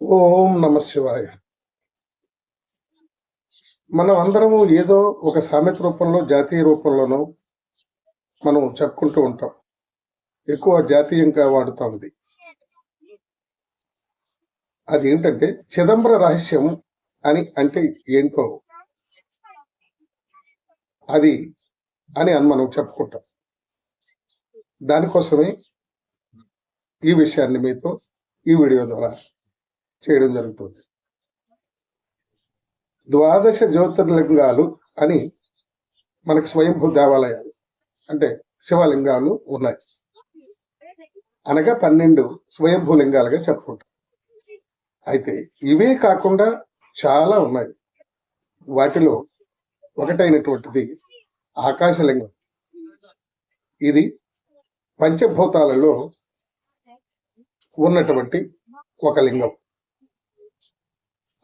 ఓం నమ శివాయ. మనం అందరము ఏదో ఒక సామెత రూపంలో జాతీయ రూపంలోనో మనం చెప్పుకుంటూ ఉంటాం. ఎక్కువ జాతీయంగా వాడుతాం ఇది అది. ఏంటంటే చిదంబర రహస్యం అని అంటే ఏంటో అది అని అని మనం చెప్పుకుంటాం. దానికోసమే ఈ విషయాన్ని మీతో ఈ వీడియో ద్వారా చేయడం జరుగుతుంది. ద్వాదశ జ్యోతిర్లింగాలు అని మనకు స్వయంభూ దేవాలయాలు అంటే శివలింగాలు ఉన్నాయి. అనగా పన్నెండు స్వయంభూ లింగాలుగా చెప్పుకుంటాం. అయితే ఇవే కాకుండా చాలా ఉన్నాయి. వాటిలో ఒకటైనటువంటిది ఆకాశలింగం. ఇది పంచభూతాలలో ఉన్నటువంటి ఒక లింగం.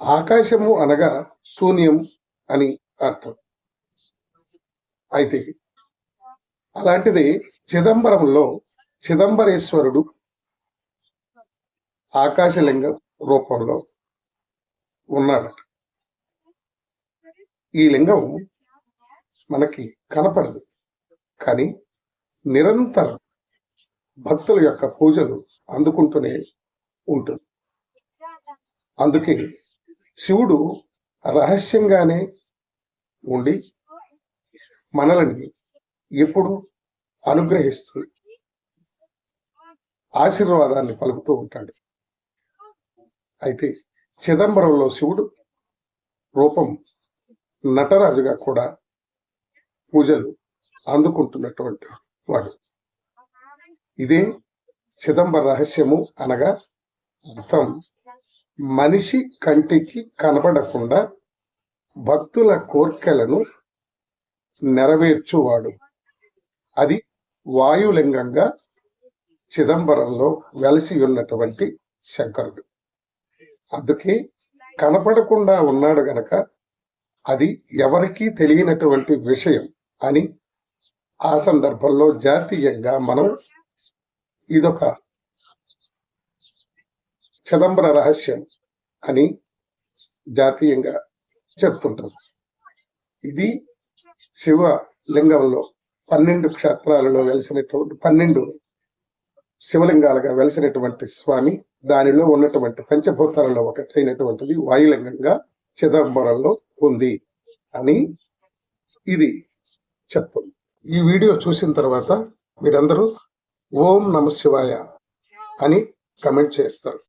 ఆకాశము అనగా శూన్యం అని అర్థం. అయితే అలాంటిది చిదంబరంలో చిదంబరేశ్వరుడు ఆకాశలింగం రూపంలో ఉన్నాడట. ఈ లింగం మనకి కనపడదు. కానీ నిరంతరం భక్తుల యొక్క పూజలు అందుకుంటూనే ఉంటుంది. అందుకే శివుడు రహస్యంగానే ఉండి మనల్ని ఎప్పుడు అనుగ్రహిస్తూ ఆశీర్వాదాన్ని పలుకుతూ ఉంటాడు. అయితే చిదంబరంలో శివుడు రూపం నటరాజుగా కూడా పూజలు అందుకుంటున్నటువంటి వాడు. ఇదే చిదంబర రహస్యము అనగా అర్థం మనిషి కంటికి కనబడకుండా భక్తుల కోర్కెలను నెరవేర్చువాడు. అది వాయులింగంగా చిదంబరంలో వెలసి ఉన్నటువంటి శంకరుడు. అందుకే కనపడకుండా ఉన్నాడు గనక అది ఎవరికీ తెలియనటువంటి విషయం అని ఆ సందర్భంలో జాతీయంగా మనం ఇదొక చిదంబర రహస్యం. అని జాతీయంగా చెప్తుంటారు. ఇది శివ లింగంలో పన్నెండు క్షేత్రాలలో వెలిసినటువంటి పన్నెండు శివలింగాలుగా వెలిసినటువంటి స్వామి దానిలో ఉన్నటువంటి పంచభూతాలలో ఒకటైనటువంటిది వాయులింగంగా చిదంబరంలో ఉంది అని ఇది చెప్తుంది. ఈ వీడియో చూసిన తర్వాత మీరందరూ ఓం నమ శివాయ అని కమెంట్ చేస్తారు.